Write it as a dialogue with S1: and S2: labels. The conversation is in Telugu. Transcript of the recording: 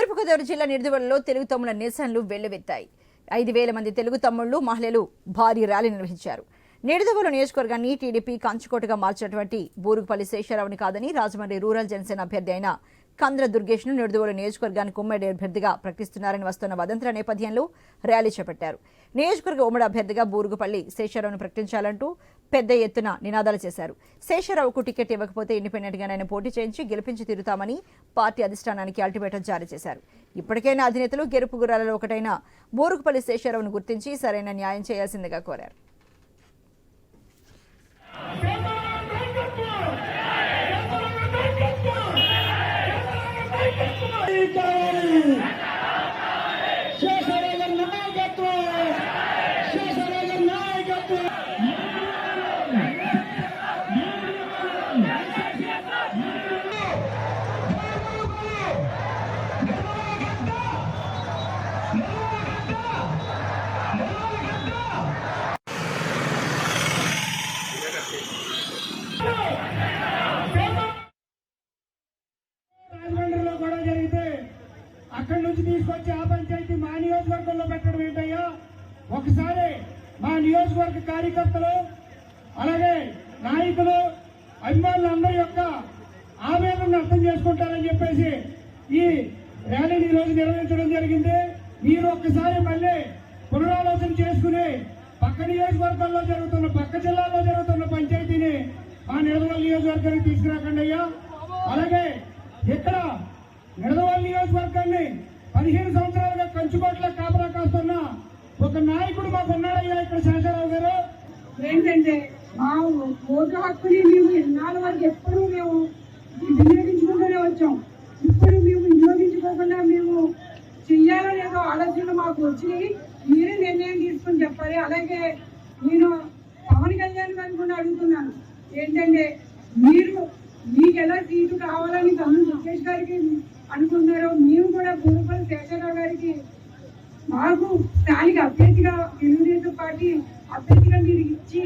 S1: తూర్పుగోదావరి జిల్లా నిర్దివలలో తెలుగు తమ్ముల నిరసనలు వెల్లువెత్తాయి. ఐదు వేల మంది తెలుగు తమ్ముళ్ళు మహిళలు భారీ ర్యాలీ నిర్వహించారు. నిడదవోలు నియోజకవర్గాన్ని టీడీపీ కంచుకోటగా మార్చినటువంటి బూరుగుపల్లి శేషారావుని కాదని రాజమండ్రి రూరల్ జనసేన అభ్యర్థి అయిన కంద్ర దుర్గేష్ను నిడదవోలు నియోజకవర్గానికి ఉమ్మడి అభ్యర్థిగా ప్రకటిస్తున్నారని వస్తున్న వదంతుల నేపథ్యంలో ర్యాలీ చేపట్టారు. నియోజకవర్గ ఉమ్మడి అభ్యర్థిగా బూరుగుపల్లి శేషారావును ప్రకటించాలంటూ పెద్ద ఎత్తున నినాదాలు చేశారు. శేషారావుకు టికెట్ ఇవ్వకపోతే ఇండిపెండెంట్ ఆయన పోటీ చేయించి గెలిపించి తీరుతామని పార్టీ అధిష్టానానికి అల్టిమేటం జారీ చేశారు. ఇప్పటికైనా అధినేతలు గెలుపు గురాలలో ఒకటైన బోరుకుపల్లి శేషారావును గుర్తించి సరైన న్యాయం చేయాల్సిందిగా కోరారు.
S2: శేషరాజ అక్కడి నుంచి తీసుకొచ్చి ఆ పంచాయతీ మా నియోజకవర్గంలో పెట్టడం ఏంటయ్యా? ఒకసారి మా నియోజకవర్గ కార్యకర్తలు అలాగే నాయకులు అభిమానులందరి యొక్క ఆవేదనను అర్థం చేసుకుంటారని చెప్పేసి ఈ ర్యాలీని ఈరోజు రోజు నిర్వహించడం జరిగింది. మీరు ఒక్కసారి మళ్ళీ పునరాలోచన చేసుకుని పక్క నియోజకవర్గాల్లో జరుగుతున్న పక్క జిల్లాల్లో జరుగుతున్న పంచాయతీని మా నిడదవల్లి నియోజకవర్గానికి తీసుకురాకండి అయ్యా. అలాగే నియోజకవర్గాన్ని పదిహేను సంవత్సరాలుగా కంచుకోట్ల కాపలా కాస్తున్న ఒక నాయకుడు మాకు ఉన్నాడయ్యా ఇక్కడ శేషరావు గారు.
S3: ఏంటంటే మా ఓటు హక్కుని మేము ఇన్నాళ్ళ వరకు ఎప్పుడు మేము వినియోగించుకుంటూనే వచ్చాం. ఇప్పుడు మేము వినియోగించుకోకుండా మేము చెయ్యాలని ఏదో ఆలోచనలు మాకు వచ్చినాయి. మీరే నిర్ణయం తీసుకుని చెప్పాలి. అలాగే నేను పవన్ కళ్యాణ్ గారిని కూడా అడుగుతున్నాను. ఏంటంటే మీరు మీకు ఎలా సీటు కావాలని తమ్ముడు లోకేష్ గారికి అనుకు మేము కూడా భూపల్లి శేషరావు గారికి మాకు స్థానిక అభ్యర్థిగా తెలుగుదేశం పార్టీ అభ్యర్థిగా మీరు ఇచ్చి